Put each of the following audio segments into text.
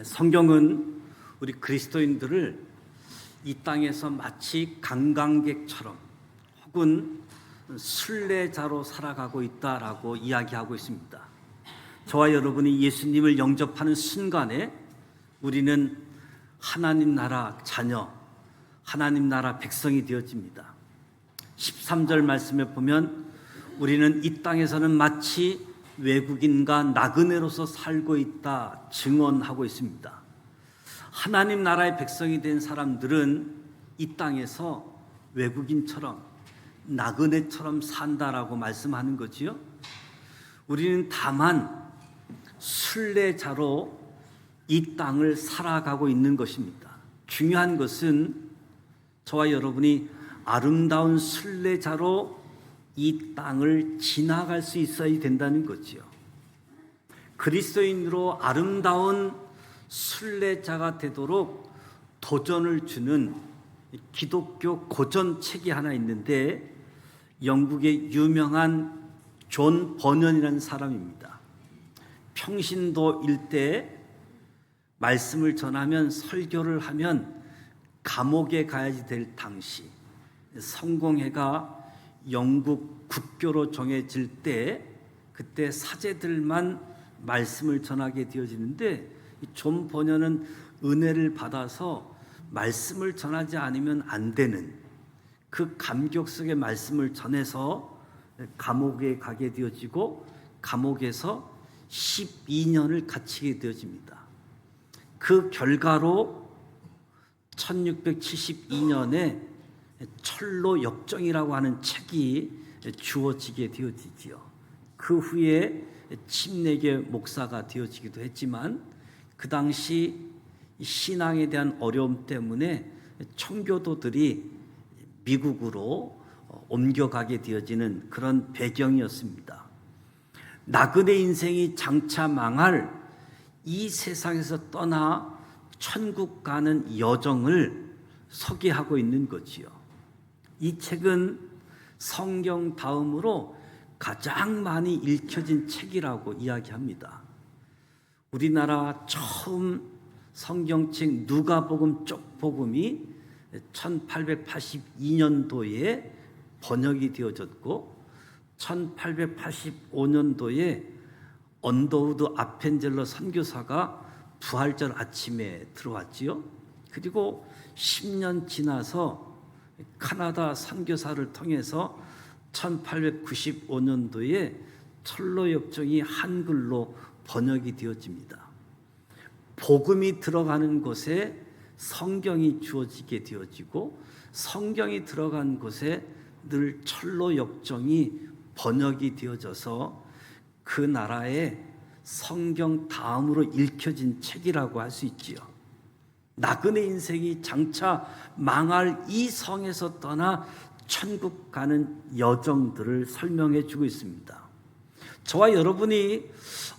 성경은 우리 그리스도인들을 이 땅에서 마치 관광객처럼 혹은 순례자로 살아가고 있다라고 이야기하고 있습니다. 저와 여러분이 예수님을 영접하는 순간에 우리는 하나님 나라 자녀, 하나님 나라 백성이 되어집니다. 13절 말씀에 보면 우리는 이 땅에서는 마치 외국인과 나그네로서 살고 있다 증언하고 있습니다. 하나님 나라의 백성이 된 사람들은 이 땅에서 외국인처럼 나그네처럼 산다라고 말씀하는 거지요. 우리는 다만 순례자로 이 땅을 살아가고 있는 것입니다. 중요한 것은 저와 여러분이 아름다운 순례자로 이 땅을 지나갈 수 있어야 된다는 거지요. 그리스도인으로 아름다운 순례자가 되도록 도전을 주는 기독교 고전 책이 하나 있는데 영국의 유명한 존 버년이라는 사람입니다. 평신도 일대 말씀을 전하면 설교를 하면 감옥에 가야지 될 당시 성공회가 영국 국교로 정해질 때 그때 사제들만 말씀을 전하게 되어지는데 존 번연은 은혜를 받아서 말씀을 전하지 않으면 안 되는 그 감격 속의 말씀을 전해서 감옥에 가게 되어지고 감옥에서 12년을 갇히게 되어집니다. 그 결과로 1672년에 철로 역정이라고 하는 책이 주어지게 되어지지요. 그 후에 침례교 목사가 되어지기도 했지만 그 당시 신앙에 대한 어려움 때문에 청교도들이 미국으로 옮겨가게 되어지는 그런 배경이었습니다. 나그네 인생이 장차 망할 이 세상에서 떠나 천국 가는 여정을 소개하고 있는 거지요. 이 책은 성경 다음으로 가장 많이 읽혀진 책이라고 이야기합니다. 우리나라 처음 성경책 누가복음 쪽복음이 1882년도에 번역이 되어졌고 1885년도에 언더우드 아펜젤러 선교사가 부활절 아침에 들어왔지요. 그리고 10년 지나서 카나다 선교사를 통해서 1895년도에 철로 역정이 한글로 번역이 되어집니다. 복음이 들어가는 곳에 성경이 주어지게 되어지고 성경이 들어간 곳에 늘 철로 역정이 번역이 되어져서 그 나라의 성경 다음으로 읽혀진 책이라고 할 수 있지요. 나그네 인생이 장차 망할 이 성에서 떠나 천국 가는 여정들을 설명해 주고 있습니다. 저와 여러분이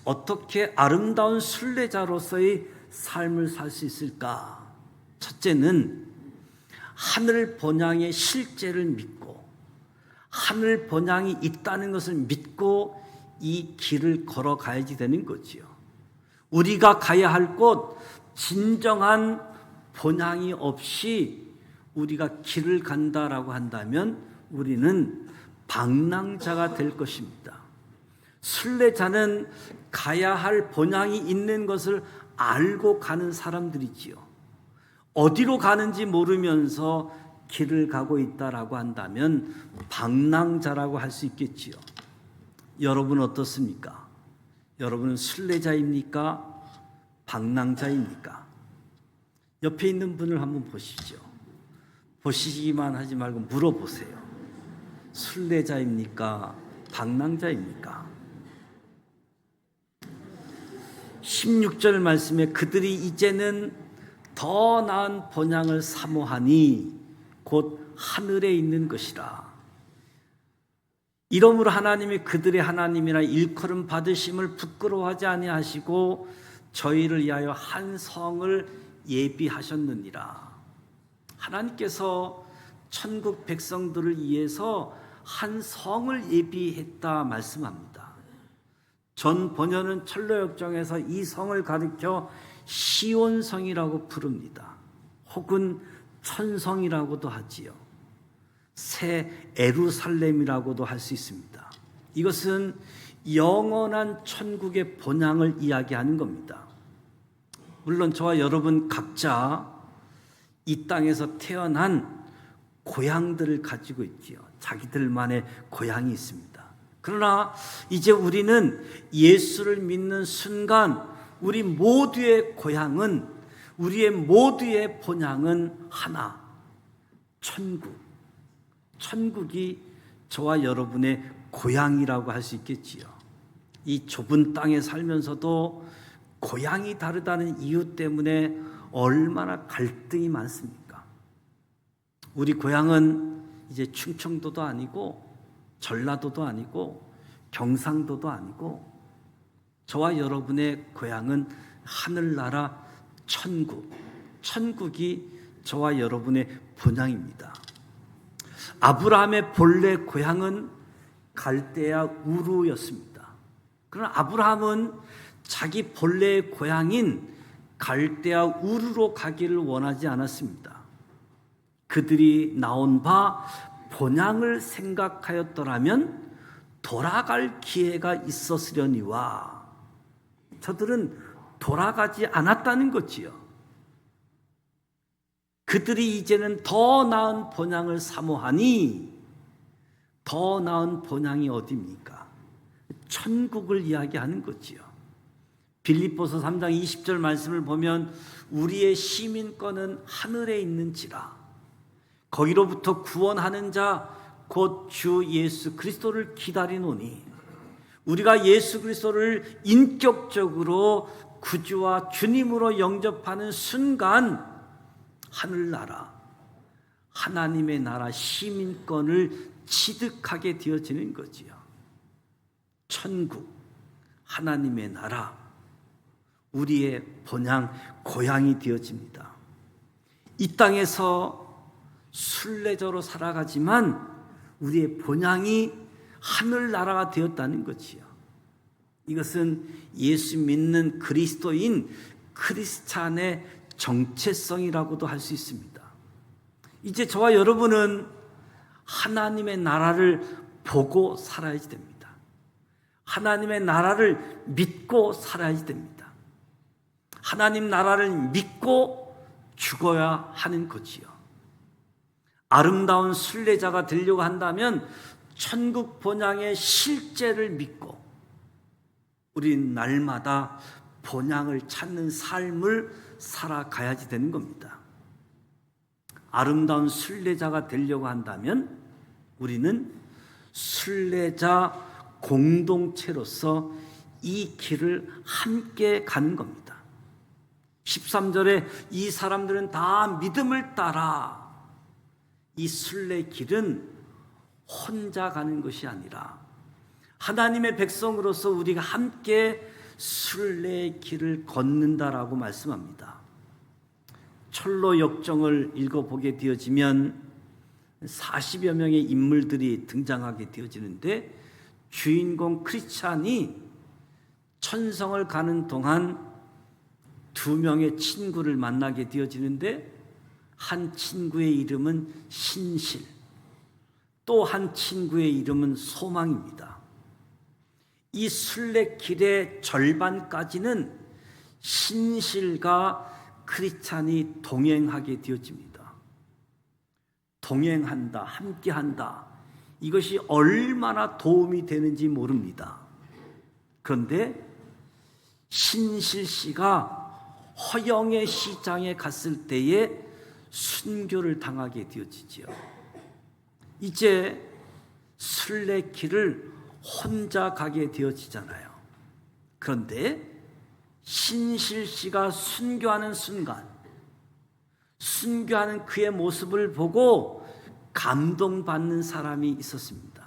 어떻게 아름다운 순례자로서의 삶을 살 수 있을까? 첫째는 하늘 번향의 실제를 믿고 하늘 번향이 있다는 것을 믿고 이 길을 걸어가야지 되는 거지요. 우리가 가야 할 곳 진정한 본향이 없이 우리가 길을 간다라고 한다면 우리는 방랑자가 될 것입니다. 순례자는 가야 할 본향이 있는 것을 알고 가는 사람들이지요. 어디로 가는지 모르면서 길을 가고 있다라고 한다면 방랑자라고 할 수 있겠지요. 여러분 어떻습니까? 여러분은 순례자입니까? 방랑자입니까? 옆에 있는 분을 한번 보시죠. 보시기만 하지 말고 물어보세요. 순례자입니까? 방랑자입니까? 16절 말씀에 그들이 이제는 더 나은 번향을 사모하니 곧 하늘에 있는 것이라. 이러므로 하나님이 그들의 하나님이라 일컬음 받으심을 부끄러워하지 아니하시고 저희를 위하여 한 성을 예비하셨느니라. 하나님께서 천국 백성들을 위해서 한 성을 예비했다 말씀합니다. 전 번연은 철로역정에서 이 성을 가리켜 시온성이라고 부릅니다. 혹은 천성이라고도 하지요. 새 에루살렘이라고도 할 수 있습니다. 이것은 영원한 천국의 본향을 이야기하는 겁니다. 물론 저와 여러분 각자 이 땅에서 태어난 고향들을 가지고 있지요. 자기들만의 고향이 있습니다. 그러나 이제 우리는 예수를 믿는 순간 우리 모두의 고향은 우리의 모두의 본향은 하나. 천국. 천국이 저와 여러분의 고향이라고 할 수 있겠지요. 이 좁은 땅에 살면서도 고향이 다르다는 이유 때문에 얼마나 갈등이 많습니까? 우리 고향은 이제 충청도도 아니고 전라도도 아니고 경상도도 아니고 저와 여러분의 고향은 하늘나라 천국. 천국이 저와 여러분의 본향입니다. 아브라함의 본래 고향은 갈대아 우르였습니다. 그러나 아브라함은 자기 본래의 고향인 갈대아 우르로 가기를 원하지 않았습니다. 그들이 나온 바 본향을 생각하였더라면 돌아갈 기회가 있었으려니와 저들은 돌아가지 않았다는 거지요. 그들이 이제는 더 나은 본향을 사모하니 더 나은 본향이 어디입니까? 천국을 이야기하는 거지요. 빌립보서 3장 20절 말씀을 보면 우리의 시민권은 하늘에 있는지라 거기로부터 구원하는 자 곧 주 예수 그리스도를 기다리노니 우리가 예수 그리스도를 인격적으로 구주와 주님으로 영접하는 순간 하늘나라 하나님의 나라 시민권을 취득하게 되어지는 거지요. 천국 하나님의 나라 우리의 본향 고향이 되어집니다. 이 땅에서 순례자로 살아가지만 우리의 본향이 하늘나라가 되었다는 거지요. 이것은 예수 믿는 그리스도인 크리스찬의 정체성이라고도 할 수 있습니다. 이제 저와 여러분은 하나님의 나라를 보고 살아야지 됩니다. 하나님의 나라를 믿고 살아야지 됩니다. 하나님 나라를 믿고 죽어야 하는 거지요. 아름다운 순례자가 되려고 한다면 천국 본향의 실제를 믿고 우린 날마다 본향을 찾는 삶을 살아가야지 되는 겁니다. 아름다운 순례자가 되려고 한다면 우리는 순례자 공동체로서 이 길을 함께 가는 겁니다. 13절에 이 사람들은 다 믿음을 따라 이 순례 길은 혼자 가는 것이 아니라 하나님의 백성으로서 우리가 함께 순례의 길을 걷는다라고 말씀합니다. 철로 역정을 읽어보게 되어지면 40여 명의 인물들이 등장하게 되어지는데 주인공 크리스찬이 천성을 가는 동안 두 명의 친구를 만나게 되어지는데 한 친구의 이름은 신실, 또 한 친구의 이름은 소망입니다. 이 순례길의 절반까지는 신실과 크리스찬이 동행하게 되어집니다. 동행한다, 함께한다. 이것이 얼마나 도움이 되는지 모릅니다. 그런데 신실 씨가 허영의 시장에 갔을 때에 순교를 당하게 되어지지요. 이제 순례길을 혼자 가게 되어지잖아요. 그런데 신실 씨가 순교하는 순간, 순교하는 그의 모습을 보고 감동받는 사람이 있었습니다.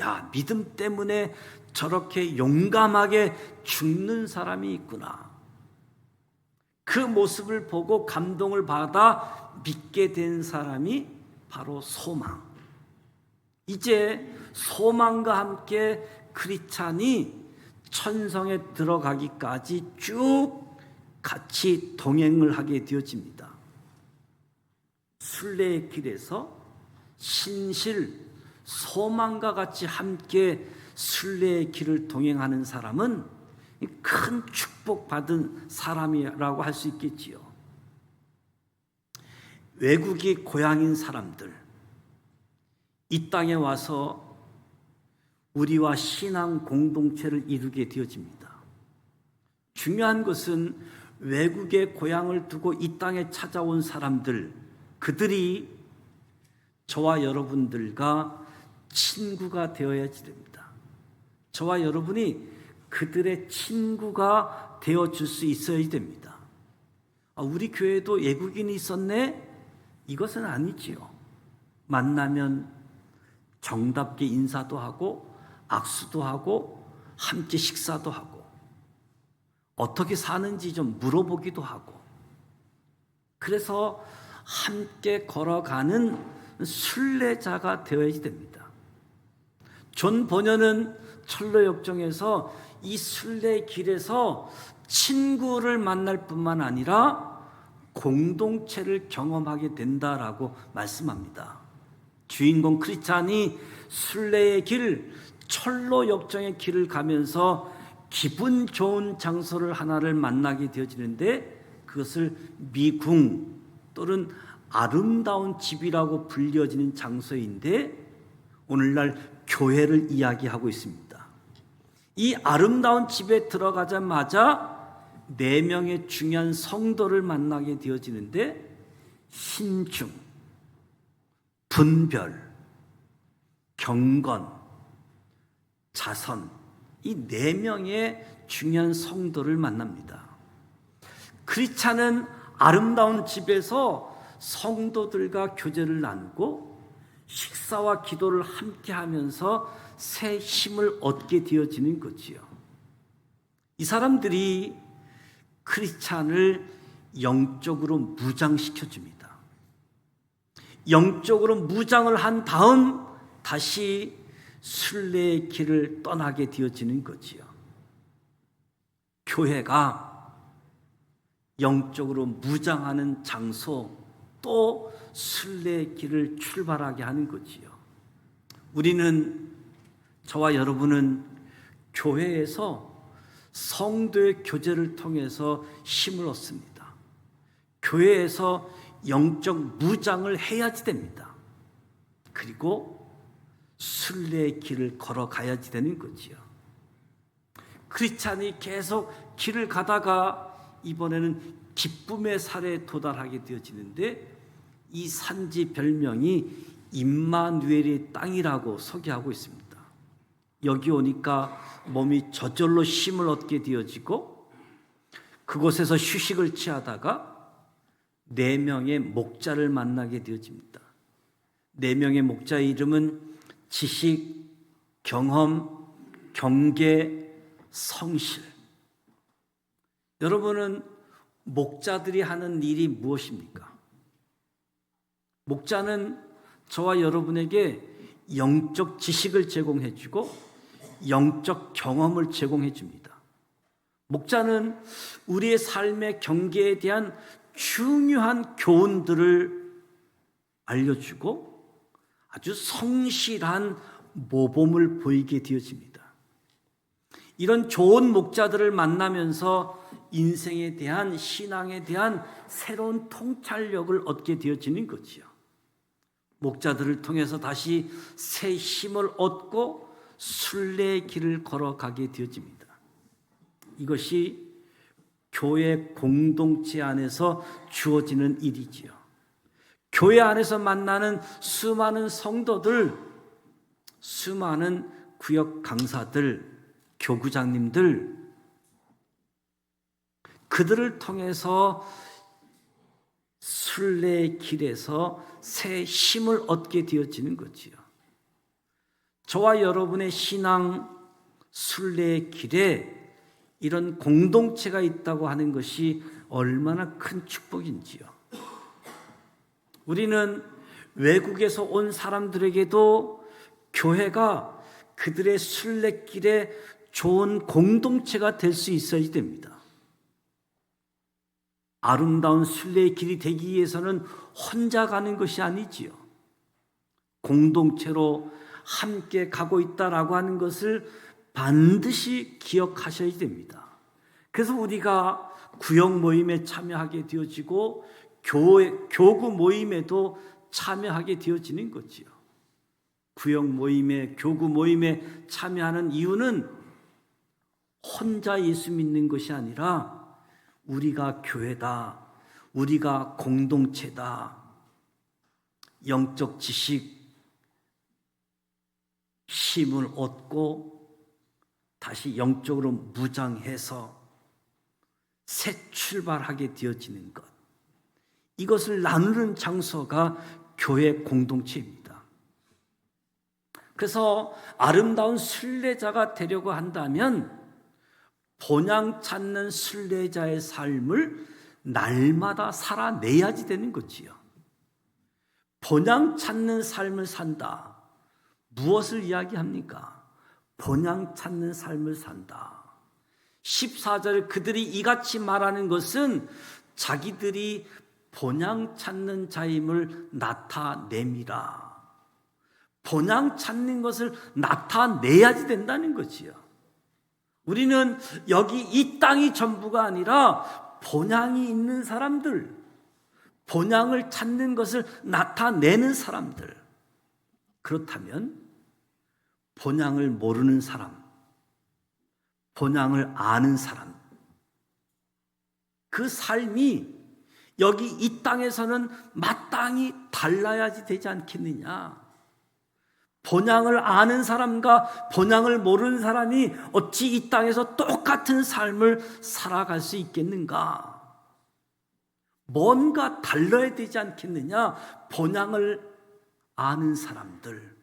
야, 믿음 때문에 저렇게 용감하게 죽는 사람이 있구나. 그 모습을 보고 감동을 받아 믿게 된 사람이 바로 소망. 이제 소망과 함께 크리찬이 천성에 들어가기까지 쭉 같이 동행을 하게 되어집니다. 순례의 길에서 신실, 소망과 같이 함께 순례의 길을 동행하는 사람은 큰 축복받은 사람이라고 할 수 있겠지요. 외국이 고향인 사람들, 이 땅에 와서 우리와 신앙 공동체를 이루게 되어집니다. 중요한 것은 외국의 고향을 두고 이 땅에 찾아온 사람들, 그들이 저와 여러분들과 친구가 되어야지 됩니다. 저와 여러분이 그들의 친구가 되어 줄 수 있어야 됩니다. 아, 우리 교회도 외국인이 있었네? 이것은 아니지요. 만나면 정답게 인사도 하고 악수도 하고 함께 식사도 하고 어떻게 사는지 좀 물어보기도 하고 그래서 함께 걸어가는 순례자가 되어야 됩니다. 존 번연은 철로 역정에서 이 순례 길에서 친구를 만날 뿐만 아니라 공동체를 경험하게 된다라고 말씀합니다. 주인공 크리스찬이 순례의 길, 철로 역정의 길을 가면서 기분 좋은 장소를 하나를 만나게 되어지는데 그것을 미궁 또는 아름다운 집이라고 불려지는 장소인데 오늘날 교회를 이야기하고 있습니다. 이 아름다운 집에 들어가자마자 네 명의 중요한 성도를 만나게 되어지는데 신중, 분별, 경건, 자선 이 네 명의 중요한 성도를 만납니다. 크리스찬은 아름다운 집에서 성도들과 교제를 나누고 식사와 기도를 함께 하면서 새 힘을 얻게 되어지는 거지요. 이 사람들이 크리스찬을 영적으로 무장시켜 줍니다. 영적으로 무장을 한 다음 다시 순례의 길을 떠나게 되어지는 거지요. 교회가 영적으로 무장하는 장소 또 순례의 길을 출발하게 하는 거지요. 우리는 저와 여러분은 교회에서 성도의 교제를 통해서 힘을 얻습니다. 교회에서 영적 무장을 해야지 됩니다. 그리고 순례의 길을 걸어가야지 되는 거지요. 크리스찬이 계속 길을 가다가 이번에는 기쁨의 살에 도달하게 되어지는데 이 산지 별명이 임마누엘의 땅이라고 소개하고 있습니다. 여기 오니까 몸이 저절로 힘을 얻게 되어지고 그곳에서 휴식을 취하다가 네 명의 목자를 만나게 되어집니다. 네 명의 목자의 이름은 지식, 경험, 경계, 성실. 여러분은 목자들이 하는 일이 무엇입니까? 목자는 저와 여러분에게 영적 지식을 제공해 주고 영적 경험을 제공해 줍니다. 목자는 우리의 삶의 경계에 대한 중요한 교훈들을 알려주고 아주 성실한 모범을 보이게 되어집니다. 이런 좋은 목자들을 만나면서 인생에 대한 신앙에 대한 새로운 통찰력을 얻게 되어지는 거지요. 목자들을 통해서 다시 새 힘을 얻고 순례의 길을 걸어가게 되어집니다. 이것이 교회 공동체 안에서 주어지는 일이지요. 교회 안에서 만나는 수많은 성도들, 수많은 구역 강사들, 교구장님들, 그들을 통해서 순례의 길에서 새 힘을 얻게 되어지는 거지요. 저와 여러분의 신앙 순례의 길에 이런 공동체가 있다고 하는 것이 얼마나 큰 축복인지요. 우리는 외국에서 온 사람들에게도 교회가 그들의 순례길에 좋은 공동체가 될 수 있어야 됩니다. 아름다운 순례의 길이 되기 위해서는 혼자 가는 것이 아니지요. 공동체로 함께 가고 있다라고 하는 것을 반드시 기억하셔야 됩니다. 그래서 우리가 구역 모임에 참여하게 되어지고 교회, 교구 모임에도 참여하게 되어지는 거지요. 구역 모임에, 교구 모임에 참여하는 이유는 혼자 예수 믿는 것이 아니라 우리가 교회다, 우리가 공동체다, 영적 지식, 힘을 얻고 다시 영적으로 무장해서 새 출발하게 되어지는 것. 이것을 나누는 장소가 교회 공동체입니다. 그래서 아름다운 순례자가 되려고 한다면 본향 찾는 순례자의 삶을 날마다 살아내야지 되는 거지요. 본향 찾는 삶을 산다. 무엇을 이야기합니까? 본향 찾는 삶을 산다. 14절 그들이 이같이 말하는 것은 자기들이 본향 찾는 자임을 나타내미라. 본향 찾는 것을 나타내야지 된다는 거지요. 우리는 여기 이 땅이 전부가 아니라 본향이 있는 사람들, 본향을 찾는 것을 나타내는 사람들. 그렇다면 본향을 모르는 사람, 본향을 아는 사람, 그 삶이 여기 이 땅에서는 마땅히 달라야지 되지 않겠느냐. 본향을 아는 사람과 본향을 모르는 사람이 어찌 이 땅에서 똑같은 삶을 살아갈 수 있겠는가? 뭔가 달라야 되지 않겠느냐? 본향을 아는 사람들,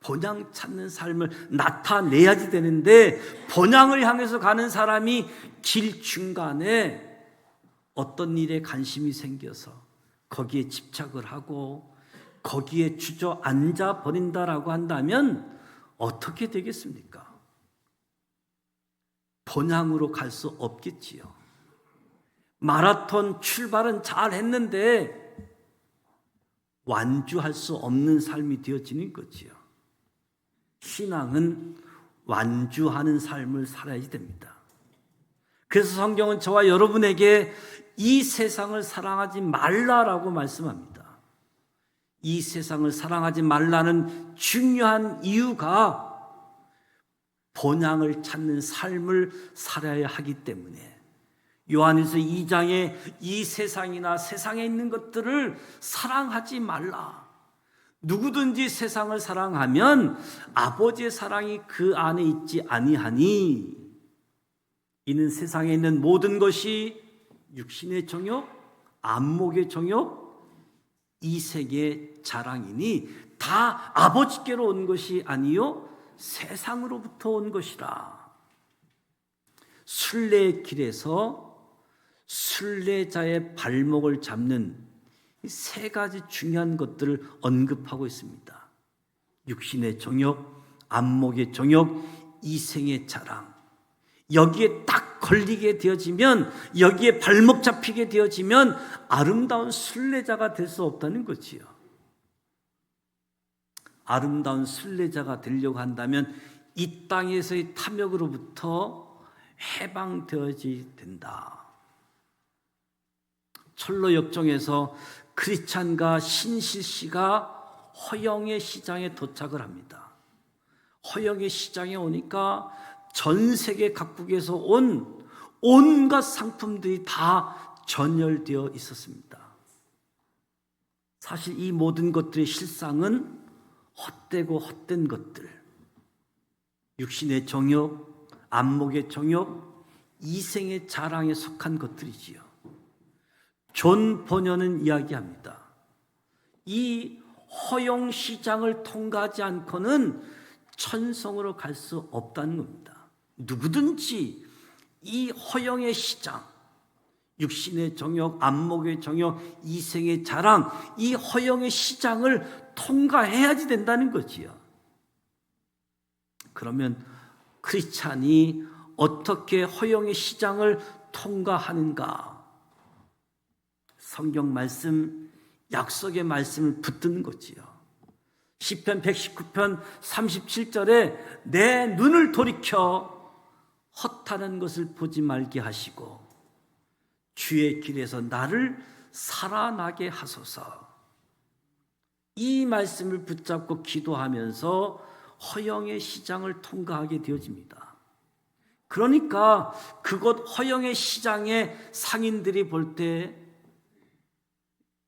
본향 찾는 삶을 나타내야지 되는데, 본향을 향해서 가는 사람이 길 중간에 어떤 일에 관심이 생겨서 거기에 집착을 하고 거기에 주저앉아 버린다라고 한다면 어떻게 되겠습니까? 본향으로 갈 수 없겠지요. 마라톤 출발은 잘 했는데 완주할 수 없는 삶이 되어지는 거지요. 신앙은 완주하는 삶을 살아야 됩니다. 그래서 성경은 저와 여러분에게 이 세상을 사랑하지 말라라고 말씀합니다. 이 세상을 사랑하지 말라는 중요한 이유가 본향을 찾는 삶을 살아야 하기 때문에 요한일서 2장에 이 세상이나 세상에 있는 것들을 사랑하지 말라. 누구든지 세상을 사랑하면 아버지의 사랑이 그 안에 있지 아니하니 이는 세상에 있는 모든 것이 육신의 정욕, 안목의 정욕, 이 세계의 자랑이니 다 아버지께로 온 것이 아니요 세상으로부터 온 것이라. 순례의 길에서 순례자의 발목을 잡는 세 가지 중요한 것들을 언급하고 있습니다. 육신의 정욕, 안목의 정욕, 이생의 자랑. 여기에 딱 걸리게 되어지면 여기에 발목 잡히게 되어지면 아름다운 순례자가 될 수 없다는 거지요. 아름다운 순례자가 되려고 한다면 이 땅에서의 탐욕으로부터 해방되어지 된다. 철로 역정에서 크리찬과 신실 씨가 허영의 시장에 도착을 합니다. 허영의 시장에 오니까 전 세계 각국에서 온 온갖 상품들이 다 전열되어 있었습니다. 사실 이 모든 것들의 실상은 헛되고 헛된 것들, 육신의 정욕, 안목의 정욕, 이생의 자랑에 속한 것들이지요. 존 번연은 이야기합니다. 이 허용 시장을 통과하지 않고는 천성으로 갈 수 없다는 겁니다. 누구든지 이 허영의 시장, 육신의 정욕, 안목의 정욕, 이생의 자랑, 이 허영의 시장을 통과해야지 된다는 거지요. 그러면 크리스찬이 어떻게 허영의 시장을 통과하는가? 성경 말씀, 약속의 말씀을 붙드는 거지요. 시편 119편 37절에 내 눈을 돌이켜 헛하는 것을 보지 말게 하시고 주의 길에서 나를 살아나게 하소서. 이 말씀을 붙잡고 기도하면서 허영의 시장을 통과하게 되어집니다. 그러니까 그곳 허영의 시장에 상인들이 볼 때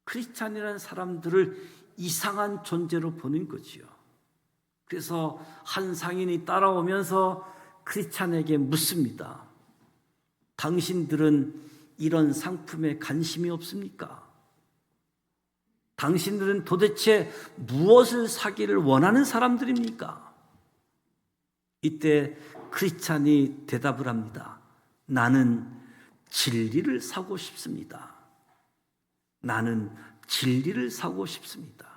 크리스찬이라는 사람들을 이상한 존재로 보는 거지요. 그래서 한 상인이 따라오면서 크리스찬에게 묻습니다. 당신들은 이런 상품에 관심이 없습니까? 당신들은 도대체 무엇을 사기를 원하는 사람들입니까? 이때 크리스찬이 대답을 합니다. 나는 진리를 사고 싶습니다. 나는 진리를 사고 싶습니다.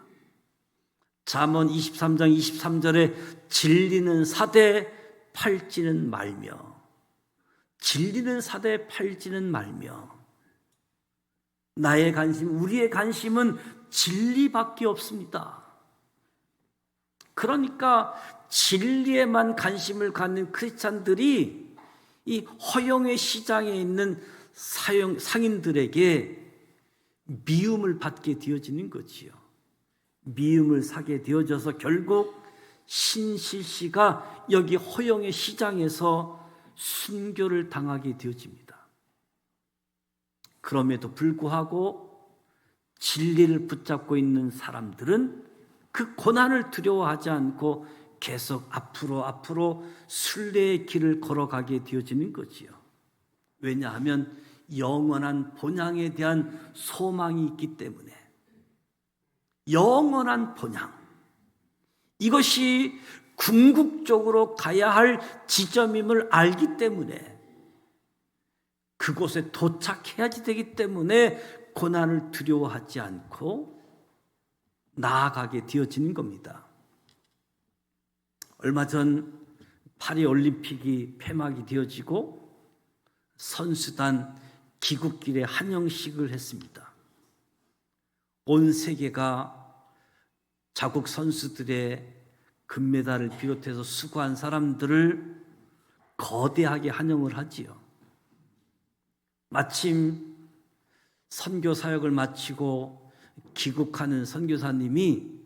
잠언 23장 23절에 진리는 사대 팔지는 말며 진리는 사대 팔지는 말며 나의 관심, 우리의 관심은 진리밖에 없습니다. 그러니까 진리에만 관심을 갖는 크리스찬들이 이 허영의 시장에 있는 사용, 상인들에게 미움을 받게 되어지는 거지요. 미움을 사게 되어져서 결국 신실 씨가 여기 허영의 시장에서 순교를 당하게 되어집니다. 그럼에도 불구하고 진리를 붙잡고 있는 사람들은 그 고난을 두려워하지 않고 계속 앞으로 앞으로 순례의 길을 걸어가게 되어지는 거지요. 왜냐하면 영원한 본향에 대한 소망이 있기 때문에 영원한 본향 이것이 궁극적으로 가야 할 지점임을 알기 때문에 그곳에 도착해야지 되기 때문에 고난을 두려워하지 않고 나아가게 되어지는 겁니다. 얼마 전 파리 올림픽이 폐막이 되어지고 선수단 기국길에 한영식을 했습니다. 온 세계가 자국 선수들의 금메달을 비롯해서 수고한 사람들을 거대하게 환영을 하지요. 마침 선교 사역을 마치고 귀국하는 선교사님이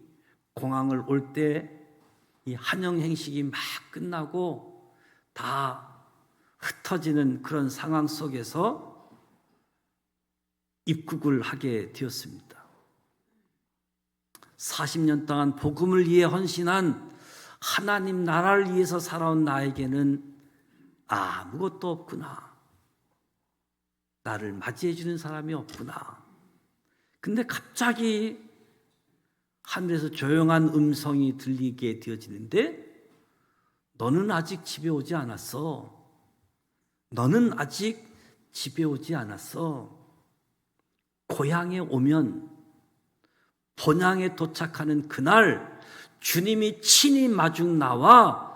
공항을 올 때이 환영 행식이 막 끝나고 다 흩어지는 그런 상황 속에서 입국을 하게 되었습니다. 40년 동안 복음을 위해 헌신한 하나님 나라를 위해서 살아온 나에게는 아무것도 없구나. 나를 맞이해 주는 사람이 없구나. 근데 갑자기 하늘에서 조용한 음성이 들리게 되어지는데 너는 아직 집에 오지 않았어. 너는 아직 집에 오지 않았어. 고향에 오면 본향에 도착하는 그날 주님이 친히 마중 나와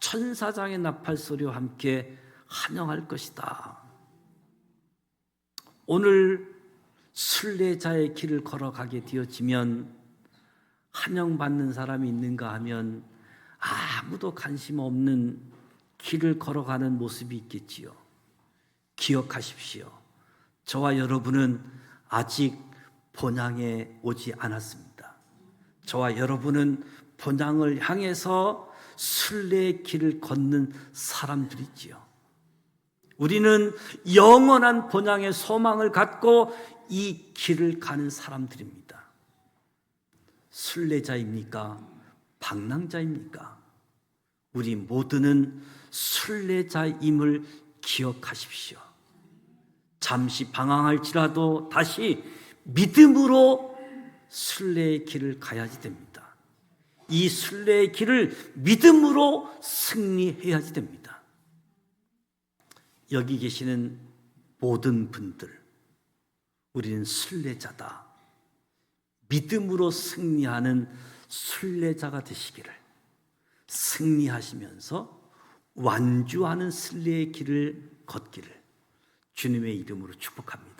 천사장의 나팔 소리와 함께 환영할 것이다. 오늘 순례자의 길을 걸어가게 되어지면 환영받는 사람이 있는가 하면 아무도 관심 없는 길을 걸어가는 모습이 있겠지요. 기억하십시오. 저와 여러분은 아직 본향에 오지 않았습니다. 저와 여러분은 본향을 향해서 순례의 길을 걷는 사람들이지요. 우리는 영원한 본향의 소망을 갖고 이 길을 가는 사람들입니다. 순례자입니까? 방랑자입니까? 우리 모두는 순례자임을 기억하십시오. 잠시 방황할지라도 다시 믿음으로 순례의 길을 가야지 됩니다. 이 순례의 길을 믿음으로 승리해야지 됩니다. 여기 계시는 모든 분들, 우리는 순례자다. 믿음으로 승리하는 순례자가 되시기를 승리하시면서 완주하는 순례의 길을 걷기를 주님의 이름으로 축복합니다.